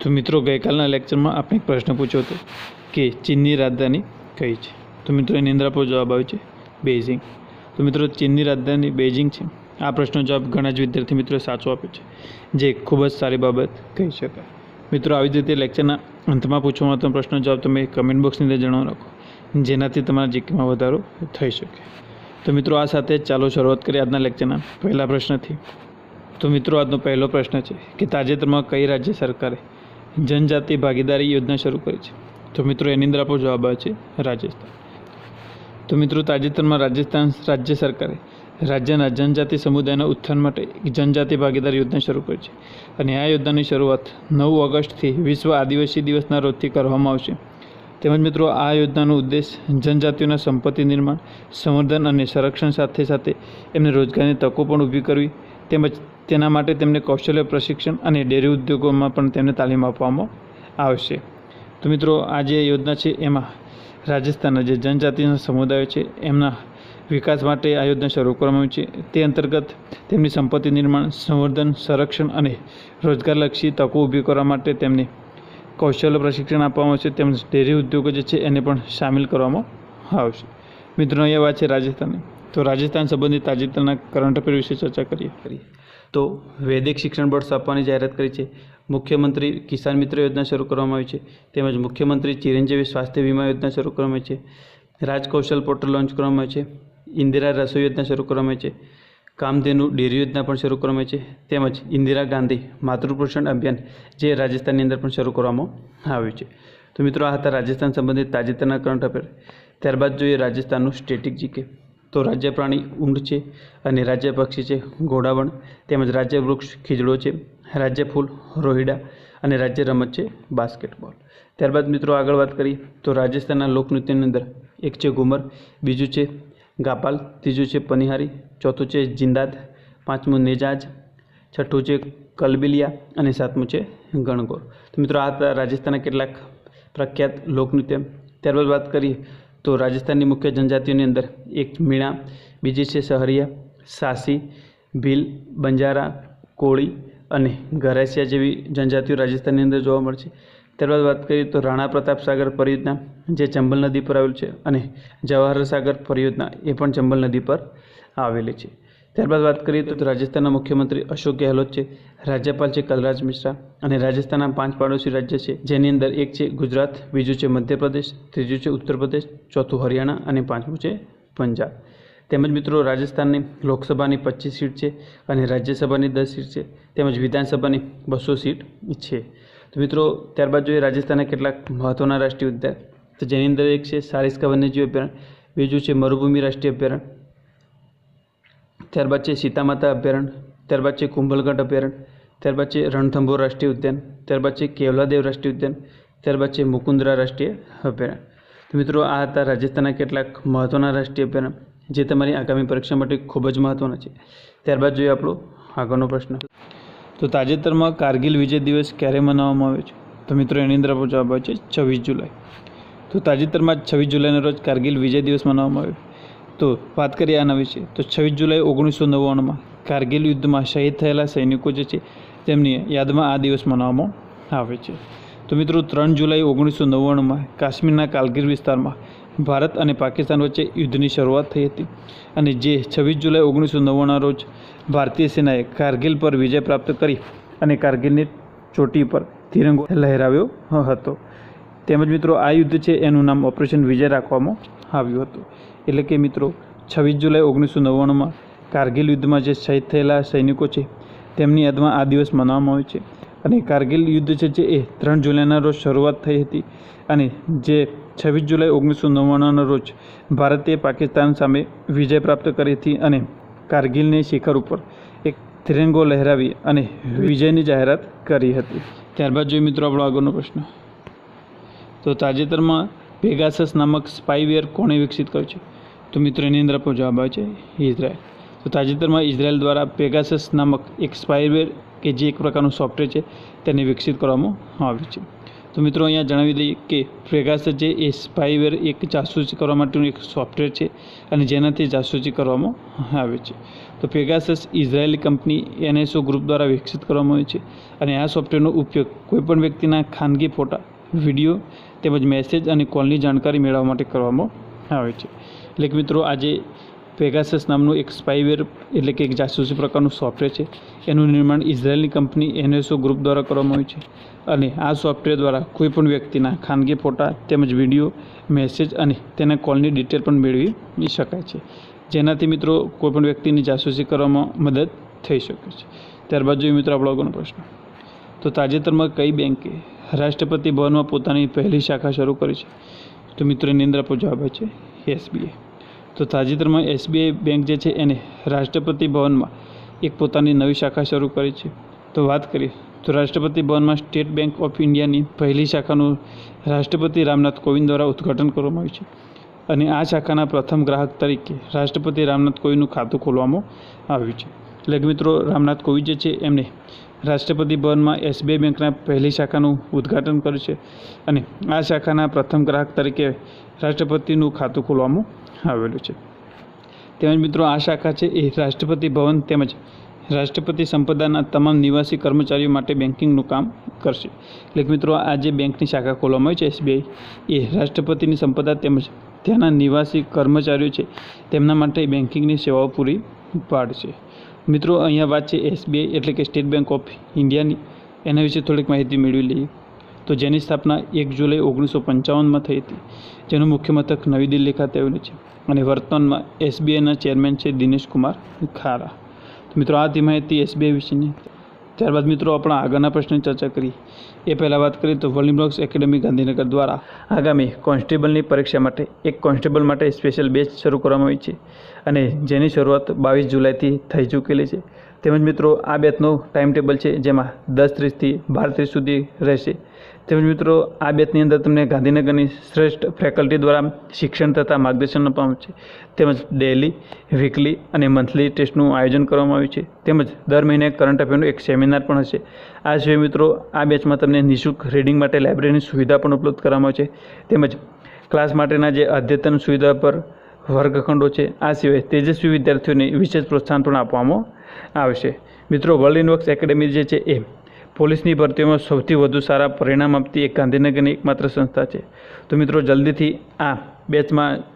તો મિત્રો, ગઈકાલના લેક્ચરમાં આપણે એક પ્રશ્ન પૂછ્યો હતો કે ચીનની રાજધાની કઈ છે? તો મિત્રો, એની અંદર આપણો જવાબ આવે છે બેઇઝિંગ તો મિત્રો, ચીનની રાજધાની બેઇઝિંગ છે? આ પ્રશ્નનો જવાબ ઘણા જ વિદ્યાર્થી મિત્રોએ સાચો આપ્યો છે, જે ખૂબ જ સારી બાબત કહી શકાય. મિત્રો, આવી જ રીતે લેક્ચરના અંતમાં પૂછવામાં આવતો પ્રશ્નનો જવાબ તમે કમેન્ટ બોક્સની અંદર જણાવી રાખો જેનાથી તમારા જીકેમાં વધારો થઈ શકે. તો મિત્રો, આ સાથે ચાલો શરૂઆત કરીએ આજના લેક્ચરના પહેલા પ્રશ્નથી. તો મિત્રો, આજનો પહેલો પ્રશ્ન છે કે તાજેતરમાં કઈ રાજ્ય સરકારે જનજાતિ ભાગીદારી યોજના શરૂ કરી છે. તો મિત્રો, એની અંદર આપણો જવાબ આવે છે રાજસ્થાન. તો મિત્રો, તાજેતરમાં રાજસ્થાન રાજ્ય સરકારે રાજ્યના જનજાતિ સમુદાયના ઉત્થાન માટે એક જનજાતિ ભાગીદારી યોજના શરૂ કરી છે. અને આ યોજનાની શરૂઆત નવ ઓગસ્ટથી વિશ્વ આદિવાસી દિવસના રોજથી કરવામાં આવશે. તેમજ મિત્રો, આ યોજનાનો ઉદ્દેશ જનજાતિઓના સંપત્તિ નિર્માણ, સંવર્ધન અને સંરક્ષણ સાથે સાથે એમને રોજગારની તકો પણ ઊભી કરવી, તેમજ તેના માટે તેમને કૌશલ્ય પ્રશિક્ષણ અને ડેરી ઉદ્યોગોમાં પણ તેમને તાલીમ આપવામાં આવશે. તો મિત્રો, આ જે યોજના છે, એમાં રાજસ્થાનના જે જનજાતિના સમુદાયો છે, એમના વિકાસ માટે આ યોજના શરૂ કરવામાં આવી છે. તે અંતર્ગત તેમની સંપત્તિ નિર્માણ, સંવર્ધન, સંરક્ષણ અને રોજગારલક્ષી તકો ઊભી કરવા માટે તેમને કૌશલ્ય પ્રશિક્ષણ આપવામાં આવશે. તેમજ ડેરી ઉદ્યોગો જે છે, એને પણ સામેલ કરવામાં આવશે. મિત્રો, અહીંયા વાત છે રાજસ્થાનની. તો રાજસ્થાન સંબંધિત તાજેતરના કરંટ અફેર વિશે ચર્ચા કરીએ. કરીએ તો વૈદિક શિક્ષણ બોર્ડ સ્થાપવાની જાહેરાત કરી છે. મુખ્યમંત્રી કિસાન મિત્ર યોજના શરૂ કરવામાં આવી છે. તેમજ મુખ્યમંત્રી ચિરંજીવી સ્વાસ્થ્ય વીમા યોજના શરૂ કરવામાં આવી છે. રાજકૌશલ પોર્ટલ લોન્ચ કરવામાં આવી છે. ઇન્દિરા રસોઈ યોજના શરૂ કરવામાં આવી છે. કામધેનુ ડેરી યોજના પણ શરૂ કરવામાં છે. તેમજ ઇન્દિરા ગાંધી માતૃપોષણ અભિયાન જે રાજસ્થાનની અંદર પણ શરૂ કરવામાં આવ્યું છે. તો મિત્રો, આ હતા રાજસ્થાન સંબંધિત તાજેતરના કરંટ અફેર. ત્યારબાદ જોઈએ રાજસ્થાનનું સ્ટેટિક જીકે. તો રાજ્ય પ્રાણી ઊંટ છે અને રાજ્ય પક્ષી છે ઘોડાવણ તેમજ રાજ્ય વૃક્ષ ખીજડો છે, રાજ્ય ફૂલ રોહિડા અને રાજ્ય રમત છે બાસ્કેટબોલ. ત્યારબાદ મિત્રો આગળ વાત કરીએ તો રાજસ્થાનના લોકનૃત્યની અંદર એક છે ઘુમર, બીજું છે ગાપાલ, ત્રીજું છે પનિહારી, ચોથું છે જિંદાદ, પાંચમું નેજાજ, છઠ્ઠું છે કલબિલિયા અને સાતમું છે ગણગોર. તો મિત્રો આ હતા રાજસ્થાનના કેટલાક પ્રખ્યાત લોકનૃત્ય. ત્યારબાદ વાત કરીએ તો રાજસ્થાનની મુખ્ય જનજાતિઓની અંદર એક મીણા, બીજી છે સહરિયા, સાસી, ભીલ, બંજારા, કોળી અને ગરાસિયા જેવી જનજાતિઓ રાજસ્થાનની અંદર જોવા મળશે ત્યારબાદ વાત કરીએ તો રાણા પ્રતાપ સાગર પરિયોજના જે ચંબલ નદી પર આવેલું છે અને જવાહર સાગર પરિયોજના એ પણ ચંબલ નદી પર આવેલી છે. ત્યારબાદ વાત કરીએ તો રાજસ્થાનના મુખ્યમંત્રી અશોક ગેહલોત છે, રાજ્યપાલ છે કલરાજ મિશ્રા અને રાજસ્થાનના પાંચ પાડોશી રાજ્ય છે. જેની અંદર એક છે ગુજરાત, બીજું છે મધ્યપ્રદેશ, ત્રીજું છે ઉત્તર પ્રદેશ ચોથું હરિયાણા અને પાંચમું છે પંજાબ. તેમજ મિત્રો રાજસ્થાનની લોકસભાની પચીસ સીટ છે અને રાજ્યસભાની દસ સીટ છે, તેમજ વિધાનસભાની બસો સીટ છે. તો મિત્રો, ત્યારબાદ જોઈએ રાજસ્થાનના કેટલાક મહત્ત્વના રાષ્ટ્રીય ઉદ્યાન. તો જેની અંદર એક છે સારિસ્કા વન્યજીવ અભયારણ્ય, બીજું છે મરુભૂમિ રાષ્ટ્રીય અભયારણ્ય ત્યારબાદ છે સીતામાતા અભયારણ્ય ત્યારબાદ છે કુંભલગઢ અભયારણ્ય ત્યારબાદ છે રણથંભોર રાષ્ટ્રીય ઉદ્યાન ત્યારબાદ છે કેવલાદેવ રાષ્ટ્રીય ઉદ્યાન ત્યારબાદ છે મુકુંદરા રાષ્ટ્રીય અભયારણ્ય. તો મિત્રો, આ હતા રાજસ્થાનના કેટલાક મહત્ત્વના રાષ્ટ્રીય અભયારણ્ય, જે તમારી આગામી પરીક્ષા માટે ખૂબ જ મહત્ત્વના છે. ત્યારબાદ જોઈએ આપણો આગળનો પ્રશ્ન. તો તાજેતરમાં કારગિલ વિજય દિવસ ક્યારે મનાવવામાં આવ્યો છે? તો મિત્રો, એની અંદર આપણો જવાબ આવે છે છવ્વીસ જુલાઈ. તો તાજેતરમાં છવ્વીસ જુલાઈના રોજ કારગિલ વિજય દિવસ મનાવવામાં આવ્યો. તો વાત કરીએ આના વિશે. તો છવ્વીસ જુલાઈ ઓગણીસો નવ્વાણુંમાં કારગિલ યુદ્ધમાં શહીદ થયેલા સૈનિકો જે છે, તેમની યાદમાં આ દિવસ મનાવવામાં આવે છે. તો મિત્રો, ત્રણ જુલાઈ ઓગણીસો નવ્વાણુંમાં કાશ્મીરના કાલગીર વિસ્તારમાં ભારત અને પાકિસ્તાન વચ્ચે યુદ્ધની શરૂઆત થઈ હતી. અને જે છવ્વીસ જુલાઈ ઓગણીસો નવ્વાણુંના રોજ ભારતીય સેનાએ કારગિલ પર વિજય પ્રાપ્ત કરી અને કારગિલની ચોટી પર તિરંગો લહેરાવ્યો હતો. તેમજ મિત્રો, આ યુદ્ધ છે, એનું નામ ઓપરેશન વિજય રાખવામાં આવ્યું હતું. એટલે કે મિત્રો, છવ્વીસ જુલાઈ ઓગણીસો નવ્વાણુંમાં કારગિલ યુદ્ધમાં જે શહીદ થયેલા સૈનિકો છે, તેમની યાદમાં આ દિવસ મનાવવામાં આવે છે. અને કારગિલ યુદ્ધ છે જે એ ત્રણ જુલાઈના રોજ શરૂઆત થઈ હતી અને જે છવ્વીસ જુલાઈ ઓગણીસો નવ્વાણુંના રોજ ભારતે પાકિસ્તાન સામે વિજય પ્રાપ્ત કરી હતી અને કારગિલની શિખર ઉપર એક તિરંગો લહેરાવી અને વિજયની જાહેરાત કરી હતી. ત્યારબાદ જોઈએ મિત્રો આપણો આગળનો પ્રશ્ન. તો તાજેતરમાં પેગાસસ નામક સ્પાઈવેર કોણે વિકસિત કર્યું છે? તો મિત્રો એની અંદર આપણો જવાબ આવે છે ઇઝરાયલ. તો તાજેતરમાં ઇઝરાયલ દ્વારા પેગાસસ નામક એક સ્પાઈવેર કે જે એક પ્રકારનું સોફ્ટવેર છે તેને વિકસિત કરવામાં આવ્યું છે. તો મિત્રો અહીંયા જણાવી દઈએ કે પેગાસસ જે એ સ્પાઈવેર એક જાસૂસી કરવા માટેનું એક સોફ્ટવેર છે અને જેનાથી જાસૂસી કરવામાં આવે છે. તો પેગાસસ ઇઝરાયેલી કંપની એનએસઓ ગ્રુપ દ્વારા વિકસિત કરવામાં આવે છે અને આ સોફ્ટવેરનો ઉપયોગ કોઈપણ વ્યક્તિના ખાનગી ફોટા, વીડિયો તેમજ મેસેજ અને કોલની જાણકારી મેળવવા માટે કરવામાં આવે છે. એટલે કે મિત્રો આજે પેગાસસ નામનું એક સ્પાઈવેર એટલે કે એક જાસૂસી પ્રકારનું સોફ્ટવેર છે. એનું નિર્માણ ઇઝરાયેલની કંપની એનએસઓ ગ્રુપ દ્વારા કરવામાં આવ્યું છે. અને આ સોફ્ટવેર દ્વારા કોઈપણ વ્યક્તિના ખાનગી ફોટા તેમજ વીડિયો મેસેજ અને તેના કોલની ડિટેલ પણ મેળવી શકાય છે. જેનાથી મિત્રો કોઈપણ વ્યક્તિની જાસૂસી કરવામાં મદદ થઈ શકે છે. ત્યારબાદ જોઈએ મિત્રો આપણો આગળનો પ્રશ્ન. તો તાજેતરમાં કઈ બેંકે રાષ્ટ્રપતિ ભવનમાં પોતાની પહેલી શાખા શરૂ કરી છે? તો મિત્રો એની અંદર જવાબ છે એસબીઆઈ. તો તાજેતરમાં એસબીઆઈ બેંક જે છે એને રાષ્ટ્રપતિ ભવનમાં એક પોતાની નવી શાખા શરૂ કરી છે. તો વાત કરીએ, તો રાષ્ટ્રપતિ ભવનમાં સ્ટેટ બેંક ઓફ ઇન્ડિયાની પહેલી શાખાનું રાષ્ટ્રપતિ રામનાથ કોવિંદ દ્વારા ઉદ્ઘાટન કરવામાં આવ્યું છે. અને આ શાખાના પ્રથમ ગ્રાહક તરીકે રાષ્ટ્રપતિ રામનાથ કોવિંદનું ખાતું ખોલવામાં આવ્યું છે. એટલે મિત્રો, રામનાથ કોવિંદ જે છે એમને રાષ્ટ્રપતિ ભવનમાં એસબીઆઈ બેંકના પહેલી શાખાનું ઉદ્ઘાટન કર્યું છે અને આ શાખાના પ્રથમ ગ્રાહક તરીકે રાષ્ટ્રપતિનું ખાતું ખોલવામાં આવેલું છે. તેમજ મિત્રો, આ શાખા છે એ રાષ્ટ્રપતિ ભવન તેમજ રાષ્ટ્રપતિ સંપદાના તમામ નિવાસી કર્મચારીઓ માટે બેન્કિંગનું કામ કરશે. એટલે મિત્રો, આ જે બેંકની શાખા ખોલવામાં આવી છે એસબીઆઈ, એ રાષ્ટ્રપતિની સંપદા તેમજ ત્યાંના નિવાસી કર્મચારીઓ છે, તેમના માટે બેન્કિંગની સેવાઓ પૂરી પાડશે. મિત્રો, અહીંયા વાત છે એસબીઆઈ એટલે કે સ્ટેટ બેંક ઓફ ઇન્ડિયાની એના વિશે થોડીક માહિતી મેળવી લઈએ. તો જેની સ્થાપના એક જુલાઈ ઓગણીસો પંચાવનમાં થઈ હતી. જેનું મુખ્ય મથક નવી દિલ્હી ખાતે આવેલું છે. અને વર્તમાનમાં એસબીઆઈના ચેરમેન છે દિનેશ કુમાર ખારા મિત્રો, આ હતી માહિતી એસબીઆઈ વિશેની. ત્યારબાદ મિત્રો આપણા આગળના પ્રશ્નની ચર્ચા કરી. એ પહેલાં વાત કરીએ તો એકેડેમી એકેડમી ગાંધીનગર દ્વારા આગામી કોન્સ્ટેબલની પરીક્ષા માટે એક કોન્સ્ટેબલ માટે સ્પેશિયલ બેચ શરૂ કરવામાં આવી છે અને જેની શરૂઆત બાવીસ જુલાઈથી થઈ ચૂકેલી છે. તેમજ મિત્રો આ બેચનો ટાઈમ ટેબલ છે જેમાં દસ ત્રીસથી બાર ત્રીસ સુધી રહેશે. તેમજ મિત્રો આ બેચની અંદર તમને ગાંધીનગરની શ્રેષ્ઠ ફેકલ્ટી દ્વારા શિક્ષણ તથા માર્ગદર્શન આપવામાં છે. તેમજ ડેલી વીકલી અને મંથલી ટેસ્ટનું આયોજન કરવામાં આવ્યું છે. તેમજ દર મહિને કરંટ અફેરનું એક સેમિનાર પણ હશે. આ સિવાય મિત્રો, આ બેચમાં તમને નિઃશુલ્ક રીડિંગ માટે લાઇબ્રેરીની સુવિધા પણ ઉપલબ્ધ કરવામાં છે તેમજ ક્લાસ માટેના જે અદ્યતન સુવિધા પર વર્ગખંડો છે, આ સિવાય તેજસ્વી વિદ્યાર્થીઓને વિશેષ પ્રોત્સાહન પણ આપવામાં આવશે. મિત્રો વર્લ્ડ ઇનવર્ક્સ એકેડેમી જે છે એ પોલીસની ભરતીઓમાં સૌથી વધુ સારા પરિણામ આપતી એક ગાંધીનગરની એકમાત્ર સંસ્થા છે. તો મિત્રો, જલ્દીથી આ બેચમાં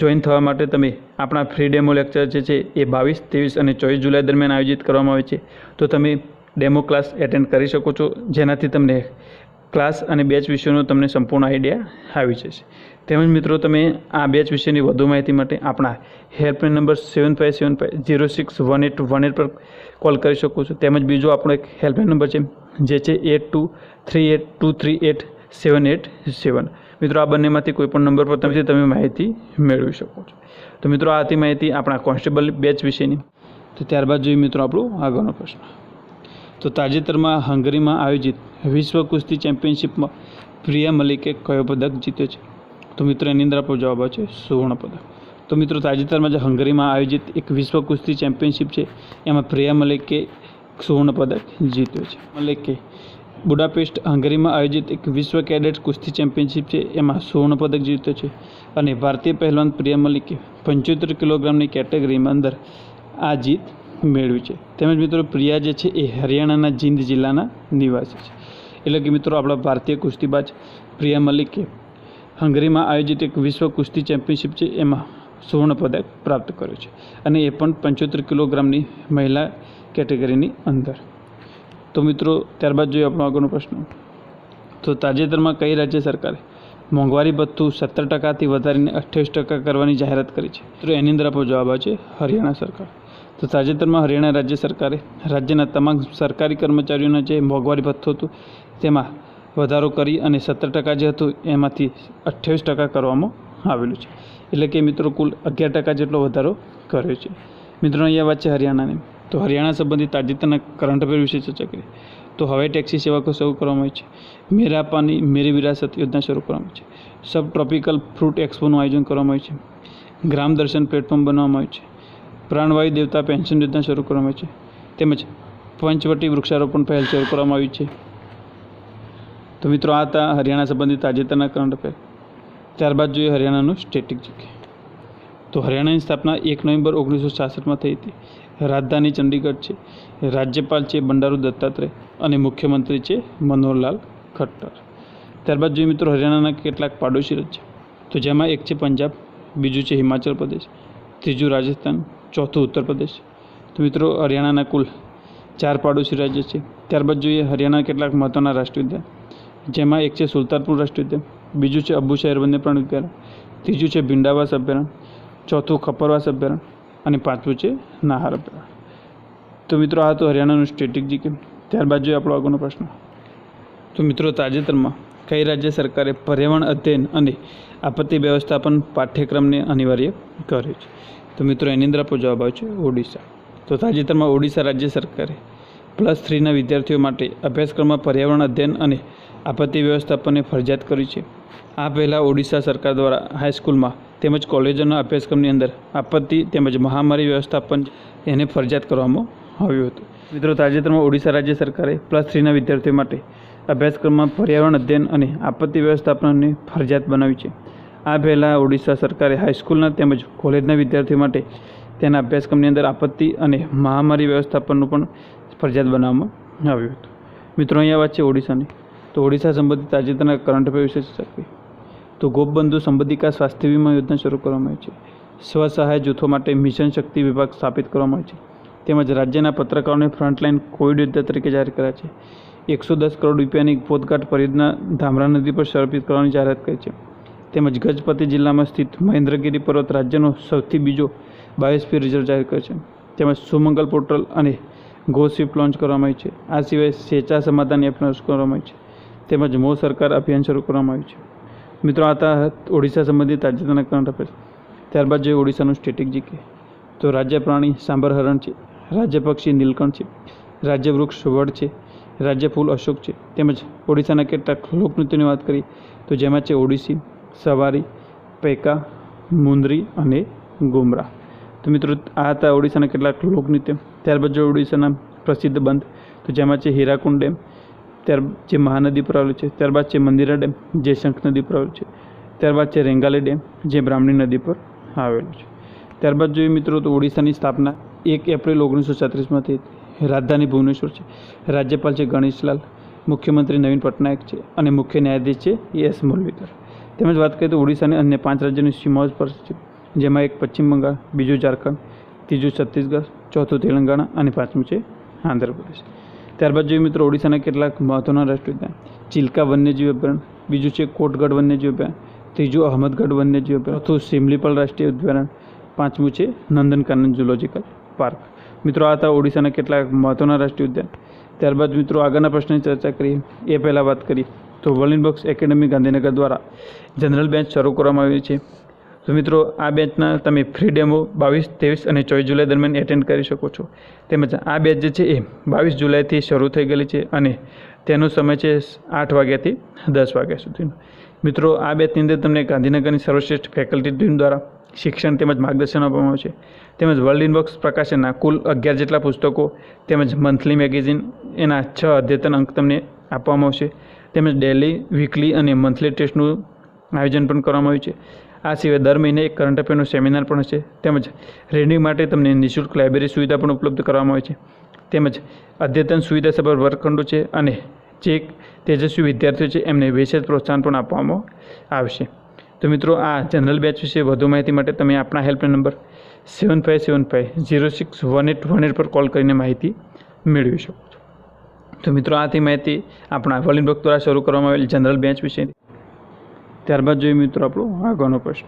જોઈન થવા માટે તમે આપણા ફ્રી ડેમો લેક્ચર જે છે એ બાવીસ, ત્રેવીસ અને ચોવીસ જુલાઈ દરમિયાન આયોજિત કરવામાં આવે છે. તો તમે ડેમો ક્લાસ એટેન્ડ કરી શકો છો, જેનાથી તમને ક્લાસ અને બેચ વિશેનો તમને સંપૂર્ણ આઈડિયા આવી જશે. તેમજ મિત્રો, તમે આ બેચ વિશેની વધુ માહિતી માટે આપણા helpline number seven five seven five zero six one eight one eight પર કોલ કરી શકો છો. તેમજ બીજો આપણો એક હેલ્પલાઇન નંબર છે, જે છે eight two three eight two three eight seven eight seven મિત્રો, આ બંનેમાંથી કોઈપણ નંબર પર તમે તમે માહિતી મેળવી શકો છો. તો મિત્રો, આ હતી માહિતી આપણા કોન્સ્ટેબલ બેચ વિશેની. તો ત્યારબાદ જોઈએ મિત્રો આપણો આગળનો પ્રશ્ન. તો તાજેતરમાં હંગરીમાં આયોજિત વિશ્વ કુસ્તી ચેમ્પિયનશિપમાં પ્રિયા મલિકે કયો પદક જીત્યો છે? તો મિત્રો, એની અંદર આપણો જવાબ આવે છે સુવર્ણ પદક. તો મિત્રો, તાજેતરમાં જે હંગરીમાં આયોજિત એક વિશ્વ કુસ્તી ચેમ્પિયનશિપ છે, એમાં પ્રિયા મલિકે સુવર્ણ પદક જીત્યો છે. મલિકે બુડાપેસ્ટ હંગરીમાં આયોજિત એક વિશ્વ કેડેટ કુસ્તી ચેમ્પિયનશિપ છે, એમાં સુવર્ણ પદક જીત્યો છે અને ભારતીય પહેલવાન પ્રિયા મલિકે પંચોતેર કિલોગ્રામની કેટેગરીમાં અંદર આ જીત મેળવી છે. તેમજ મિત્રો, પ્રિયા જે છે એ હરિયાણાના જીંદ જિલ્લાના નિવાસી છે. એટલે કે મિત્રો, આપણા ભારતીય કુસ્તીબાજ પ્રિયા મલિકે હંગરીમાં આયોજિત એક વિશ્વ કુસ્તી ચેમ્પિયનશિપ છે, એમાં સુવર્ણ પદક પ્રાપ્ત કર્યો છે અને એ પણ પંચોતેર કિલોગ્રામની મહિલા કેટેગરીની અંદર. તો મિત્રો, ત્યારબાદ જોઈએ આપણો આગળનો પ્રશ્ન. તો તાજેતરમાં કઈ રાજ્ય સરકારે મોંઘવારી ભથ્થું સત્તર ટકાથી વધારીને અઠ્યાવીસ ટકા કરવાની જાહેરાત કરી છે? તો એની અંદર આપણો જવાબ આવે છે હરિયાણા સરકાર. તો તાજેતરમાં હરિયાણા રાજ્ય સરકારે રાજ્યના તમામ સરકારી કર્મચારીઓના જે મોંઘવારી ભથ્થું હતું, તેમાં વધારો કરી અને સત્તર ટકા જે હતું, એમાંથી અઠ્યાવીસ ટકા કરવામાં આવેલું છે. એટલે કે મિત્રો, કુલ અગિયાર ટકા જેટલો વધારો કર્યો છે. મિત્રો, અહીંયા વાત છે હરિયાણાની. તો હરિયાણા સંબંધિત તાજેતરના કરંટ અફેર વિશે ચર્ચા કરી. તો હવાઈ ટેક્સી સેવા શરૂ કરવામાં આવી છે. મેરા પાની મેરી વિરાસત યોજના શરૂ કરવામાં આવી છે. સબ ટ્રોપિકલ ફ્રૂટ એક્સપોનું આયોજન કરવામાં આવ્યું છે. ગ્રામ દર્શન પ્લેટફોર્મ બનાવવામાં આવ્યું છે. પ્રાણવાયુ દેવતા પેન્શન યોજના શરૂ કરવામાં આવી છે. તેમજ પંચવટી વૃક્ષારોપણ પહેલ શરૂ કરવામાં આવી છે. તો મિત્રો, આ હતા હરિયાણા સંબંધિત તાજેતરના કરંટ અફેર. ત્યારબાદ જોઈએ હરિયાણાનું સ્ટેટિક તો હરિયાણાની સ્થાપના એક નવેમ્બર ઓગણીસો છાસઠમાં થઈ હતી. રાજધાની ચંડીગઢ છે. રાજ્યપાલ છે બંડારુ દત્તાત્રેય અને મુખ્યમંત્રી છે મનોહરલાલ ખટ્ટર. ત્યારબાદ જોઈએ મિત્રો હરિયાણાના કેટલાક પાડોશી રાજ્ય. તો જેમાં એક છે પંજાબ, બીજું છે હિમાચલ પ્રદેશ, ત્રીજું રાજસ્થાન, ચોથું ઉત્તર પ્રદેશ. તો મિત્રો હરિયાણાના કુલ ચાર પાડોશી રાજ્ય છે. ત્યારબાદ જોઈએ હરિયાણા કેટલાક મહત્ત્વના રાષ્ટ્રીય ઉદ્યાન જેમાં એક છે સુલતાનપુર રાષ્ટ્રીય ઉદ્યાન બીજું છે અબુ શહેર વન્યપ્રાણી અભયારણ્ય ત્રીજું છે ભીંડાવાસ અભયારણ્ય, ચોથું ખપરવાસ અભયારણ્ય અને પાંચમું છે નાહાર તો મિત્રો આ તો હરિયાણાનું સ્ટેટિક જીકે ત્યારબાદ જોઈએ આપણો આગળનો પ્રશ્ન. તો મિત્રો તાજેતરમાં કઈ રાજ્ય સરકારે પર્યાવરણ અધ્યયન અને આપત્તિ વ્યવસ્થાપન પાઠ્યક્રમને અનિવાર્ય કર્યો છે? તો મિત્રો એની અંદર આપણો જવાબ આવે છે ઓડિશા. તો તાજેતરમાં ઓડિશા રાજ્ય સરકારે પ્લસ થ્રીના વિદ્યાર્થીઓ માટે અભ્યાસક્રમમાં પર્યાવરણ અધ્યયન અને આપત્તિ વ્યવસ્થાપનને ફરજિયાત કરી છે. આ પહેલાં ઓડિશા સરકાર દ્વારા હાઈસ્કૂલમાં તેમજ કોલેજોના અભ્યાસક્રમની અંદર આપત્તિ તેમજ મહામારી વ્યવસ્થાપન એને ફરજિયાત કરવામાં આવ્યું હતું. મિત્રો, તાજેતરમાં ઓડિશા રાજ્ય સરકારે પ્લસ થ્રીના વિદ્યાર્થીઓ માટે અભ્યાસક્રમમાં પર્યાવરણ અધ્યયન અને આપત્તિ વ્યવસ્થાપનને ફરજિયાત બનાવી છે. આ પહેલાં ઓડિશા સરકારે હાઈસ્કૂલના તેમજ કોલેજના વિદ્યાર્થીઓ માટે તેના અભ્યાસક્રમની અંદર આપત્તિ અને મહામારી વ્યવસ્થાપનનું પણ ફરજિયાત બનાવવામાં આવ્યું હતું. મિત્રો, અહીંયા વાત છે ઓડિશાની. તો ઓડિશા સંબંધિત તાજેતરના કરંટ અફેર વિશે ચર્ચા તો ગોપબંધુ સંબંધિકા સ્વાસ્થ્ય વીમા યોજના શરૂ કરવામાં આવી છે. સ્વસહાય જૂથો માટે મિશન શક્તિ વિભાગ સ્થાપિત કરવામાં આવ્યો છે. તેમજ રાજ્યના પત્રકારોને ફ્રન્ટલાઇન કોવિડ યોદ્ધા તરીકે જાહેર કર્યા છે. એકસો દસ કરોડ રૂપિયાની પોતઘાટ પરિયોજના ધામરા નદી પર સમર્પિત કરવાની જાહેરાત કરી છે. તેમજ ગજપતિ જિલ્લામાં સ્થિત મહેન્દ્રગીરી પર્વત રાજ્યનો સૌથી બીજો બાયોસ્ફિયર રિઝર્વ જાહેર કર્યો છે. તેમજ સુમંગલ પોર્ટલ અને ગો શિપ લોન્ચ કરવામાં આવી છે. આ સિવાય સેચા સમાધાન એપ લોન્ચ કરવામાં આવી છે. તેમજ મો સરકાર અભિયાન શરૂ કરવામાં આવ્યું છે. મિત્રો, આ હતા ઓડિશા સંબંધિત તાજેતરના કરંટ અફેર્સ. ત્યારબાદ જોઈએ ઓડિશાનું સ્ટેટિક જીકે તો રાજ્ય પ્રાણી સાંભર હરણ છે, રાજ્ય પક્ષી નીલકંઠ છે, રાજ્ય વૃક્ષ વડ છે, રાજ્ય ફૂલ અશોક છે. તેમજ ઓડિશાના કેટલાક લોકનૃત્યોની વાત કરીએ, તો જેમાં છે ઓડિસી સવારી, પૈકા, મુંદરી અને ગુમરા. તો મિત્રો, આ હતા ઓડિશાના કેટલાક લોકનૃત્ય. ત્યારબાદ જો ઓડિશાના પ્રસિદ્ધ બંધ, તો જેમાં છે હીરાકુંડ ડેમ ત્યાર જે મહાનદી પર આવેલું છે, ત્યારબાદ છે મંદિરા ડેમ, જે શંખ નદી પર આવેલું છે, ત્યારબાદ છે રેંગાલી ડેમ, જે બ્રાહ્મણી નદી પર આવેલું છે. ત્યારબાદ જોઈએ મિત્રો તો ઓડિશાની સ્થાપના એક એપ્રિલ ઓગણીસો છત્રીસમાં થઈ. રાજધાની ભુવનેશ્વર છે. રાજ્યપાલ છે ગણેશલાલ, મુખ્યમંત્રી નવીન પટનાયક છે અને મુખ્ય ન્યાયાધીશ છે એસ મુરલીધર. તેમજ વાત કરીએ તો ઓડિશાની અન્ય પાંચ રાજ્યોની સીમાઓ પર છે. જેમાં એક પશ્ચિમ બંગાળ, બીજું ઝારખંડ, ત્રીજું છત્તીસગઢ, ચોથું તેલંગાણા અને પાંચમું છે આંધ્રપ્રદેશ. ત્યારબાદ જોઈએ મિત્રો, ઓડિશાના કેટલાક મહત્ત્વના રાષ્ટ્રીય ઉદ્યાન ચિલ્કા વન્યજીવ અભયારણ્ય, બીજું છે કોટગઢ વન્યજીવ અભયારણ્ય, ત્રીજું અહમદગઢ વન્યજીવ અભયારણ્ય, ચોથું સિમલીપાલ રાષ્ટ્રીય ઉદ્યાન, પાંચમું છે નંદનકાનન ઝુલોજિકલ પાર્ક મિત્રો, આ હતા ઓડિશાના કેટલાક મહત્ત્વના રાષ્ટ્રીય ઉદ્યાન. ત્યારબાદ મિત્રો, આગળના પ્રશ્નની ચર્ચા કરીએ. એ પહેલાં વાત કરીએ. તો વર્લિન બોક્સ એકેડમી ગાંધીનગર દ્વારા જનરલ બેન્ચ શરૂ કરવામાં આવી છે. તો મિત્રો, આ બેચના તમે ફ્રી ડેમો બાવીસ, ત્રેવીસ અને ચોવીસ જુલાઈ દરમિયાન એટેન્ડ કરી શકો છો. તેમજ આ બેચ જે છે એ બાવીસ જુલાઈથી શરૂ થઈ ગયેલી છે અને તેનો સમય છે આઠ વાગ્યાથી દસ વાગ્યા સુધીનો. મિત્રો, આ બેચની અંદર તમને ગાંધીનગરની સર્વશ્રેષ્ઠ ફેકલ્ટી ટીમ દ્વારા શિક્ષણ તેમજ માર્ગદર્શન આપવામાં આવે છે. તેમજ વર્લ્ડ ઇનબોક્સ પ્રકાશનના કુલ અગિયાર જેટલા પુસ્તકો તેમજ મંથલી મેગેઝિન એના છ અદ્યતન અંક તમને આપવામાં આવશે. તેમજ ડેલી વીકલી અને મંથલી ટેસ્ટનું આયોજન પણ કરવામાં આવ્યું છે. આ સિવાય દર મહિને એક કરંટ અફેરનો સેમિનાર પણ હશે. તેમજ રીડિંગ માટે તમને નિઃશુલ્ક લાઇબ્રેરી સુવિધા પણ ઉપલબ્ધ કરવામાં આવે છે. તેમજ અદ્યતન સુવિધા સભર વર્ગખંડો છે અને જે તેજસ્વી વિદ્યાર્થીઓ છે, એમને વિશેષ પ્રોત્સાહન પણ આપવામાં આવશે. તો મિત્રો, આ જનરલ બેચ વિશે વધુ માહિતી માટે તમે આપણા helpline number seven five seven five zero six one eight one eight પર કોલ કરીને માહિતી મેળવી શકો છો. તો મિત્રો, આથી માહિતી આપણા વલિન ભક્ત દ્વારા શરૂ કરવામાં આવેલ જનરલ બેચ વિશે. ત્યારબાદ જોઈએ મિત્રો આપણો આગળનો પ્રશ્ન.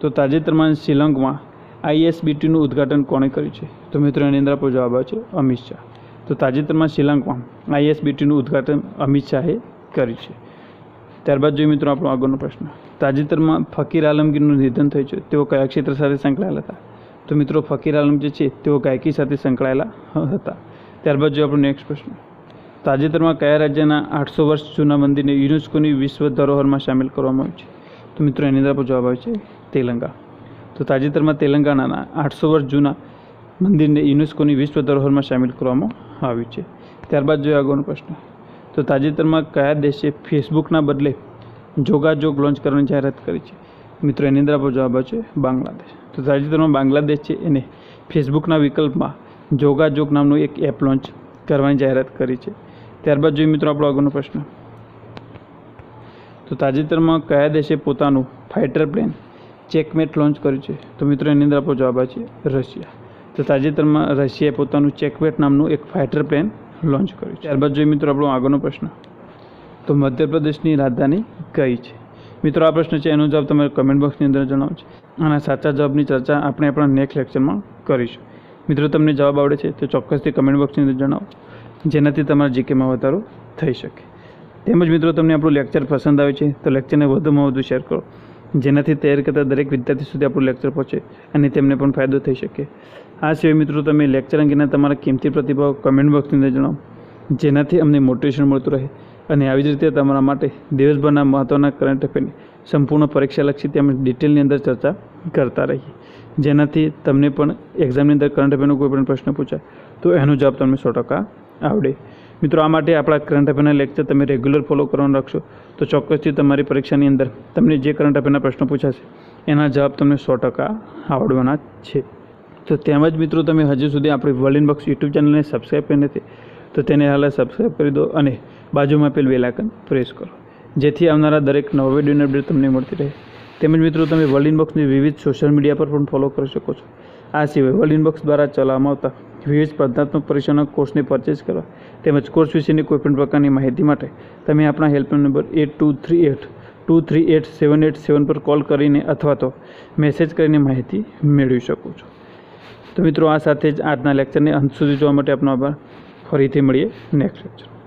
તો તાજેતરમાં શિલોંગમાં આઈએસબીટીનું ઉદ્ઘાટન કોણે કર્યું છે? તો મિત્રો એની અંદર આપણો જવાબ આવે છે અમિત શાહ. તો તાજેતરમાં શિલોંગમાં આઈએસબીટીનું ઉદ્ઘાટન અમિત શાહે કર્યું છે. ત્યારબાદ જોઈએ મિત્રો આપણો આગળનો પ્રશ્ન. તાજેતરમાં ફકીર આલમગીરનું નિધન થયું છે. તેઓ કયા ક્ષેત્ર સાથે સંકળાયેલા હતા? તો મિત્રો ફકીર આલમ જે છે, તેઓ ગાયકી સાથે સંકળાયેલા હતા. ત્યારબાદ જોઈએ આપણો નેક્સ્ટ પ્રશ્ન. તાજેતરમાં કયા રાજ્યના આઠસો વર્ષ જૂના મંદિરને યુનેસ્કોની વિશ્વ ધરોહરમાં સામેલ કરવામાં આવ્યું છે? તો મિત્રો, એની અંદર જવાબ આવે છે તેલંગા. તો તાજેતરમાં તેલંગાણાના આઠસો વર્ષ જૂના મંદિરને યુનેસ્કોની વિશ્વ ધરોહરમાં સામેલ કરવામાં આવ્યું છે. ત્યારબાદ જોઈએ આગળનો પ્રશ્ન. તો તાજેતરમાં કયા દેશે ફેસબુકના બદલે જોગાજોગ લોન્ચ કરવાની જાહેરાત કરી છે? મિત્રો, એની અંદર આપણો જવાબ છે બાંગ્લાદેશ. તો તાજેતરમાં બાંગ્લાદેશ છે એને ફેસબુકના વિકલ્પમાં જોગાજોગ નામનું એક એપ લોન્ચ કરવાની જાહેરાત કરી છે. ત્યારબાદ જોઈએ મિત્રો આપણો આગળનો પ્રશ્ન. તો તાજેતરમાં કયા દેશે પોતાનું ફાઇટર પ્લેન ચેકમેટ લોન્ચ કર્યું છે? તો મિત્રો એની અંદર આપણો જવાબ આવે છે રશિયા. તો તાજેતરમાં રશિયાએ પોતાનું ચેકમેટ નામનું એક ફાઇટર પ્લેન લોન્ચ કર્યું ત્યારબાદ જોઈએ મિત્રો આપણો આગળનો પ્રશ્ન. તો મધ્યપ્રદેશની રાજધાની કઈ છે? મિત્રો આ પ્રશ્ન છે, એનો જવાબ તમે કમેન્ટ બોક્સની અંદર જણાવજો આના સાચા જવાબની ચર્ચા આપણે આપણા નેક્સ્ટ લેક્ચરમાં કરીશું. મિત્રો તમને જવાબ આવડે છે, તો ચોક્કસથી કમેન્ટ બોક્સની અંદર જણાવો. જેનાથી તમારા જીકેમાં વધારો થઈ શકે. તેમજ મિત્રો, તમને આપણું લેક્ચર પસંદ આવે છે, તો લેક્ચરને વધુમાં વધુ શેર કરો. જેનાથી તૈયાર કરતા દરેક વિદ્યાર્થી સુધી આપણું લેક્ચર પહોંચે અને તેમને પણ ફાયદો થઈ શકે. આ સિવાય મિત્રો, તમે લેક્ચર અંગેના તમારા કિંમતી પ્રતિભાવ કમેન્ટ બોક્સની અંદર જણાવો. જેનાથી અમને મોટિવેશન મળતું રહે અને આવી જ રીતે તમારા માટે દિવસભરના મહત્ત્વના કરંટ અફેરની સંપૂર્ણ પરીક્ષાલક્ષી તેમજ ડિટેલની અંદર ચર્ચા કરતા રહીએ. જેનાથી તમને પણ એક્ઝામની અંદર કરંટ અફેરનો કોઈ પણ પ્રશ્ન પૂછાય, તો એનો જવાબ તમને સો ટકા આવડે. મિત્રો, આ માટે આપણા કરંટ અફેરના લેક્ચર તમે રેગ્યુલર ફોલો કરવાનું રાખશો. તો ચોક્કસથી તમારી પરીક્ષાની અંદર તમને જે કરંટ અફેરના પ્રશ્નો પૂછાશે, એના જવાબ તમને સો ટકા આવડવાના છે. તો તેમજ મિત્રો, તમે હજુ સુધી આપણી વર્લ્ડ ઇનબોક્સ યુટ્યુબ ચેનલને સબસ્ક્રાઈબ કરી નથી, તો તેને હાલ સબસ્ક્રાઈબ કરી દો અને બાજુમાં પેલ બેલ પ્રેસ કરો. જેથી આવનારા દરેક નવા વિડીયોની અપડેટ તમને મળતી રહે. તેમજ મિત્રો, તમે વર્લ્ડ ઇનબોક્સની વિવિધ સોશિયલ મીડિયા પર પણ ફોલો કરી શકો છો. આ સિવાય વર્લ્ડ ઇનબોક્સ દ્વારા ચલાવવામાં આવતા વિવિધ સ્પર્ધાત્મક પરીક્ષાના કોર્સને પરચેસ કરવા તેમજ કોર્સ વિશેની કોઈપણ પ્રકારની માહિતી માટે તમે આપણા helpline number eight two three eight two three eight seven eight seven પર કોલ કરીને અથવા તો મેસેજ કરીને માહિતી મેળવી શકો છો. તો મિત્રો, આ સાથે જ આજના લેક્ચરને અંત સુધી જોવા માટે આપનો આભાર. ફરીથી મળીએ નેક્સ્ટ લેક્ચર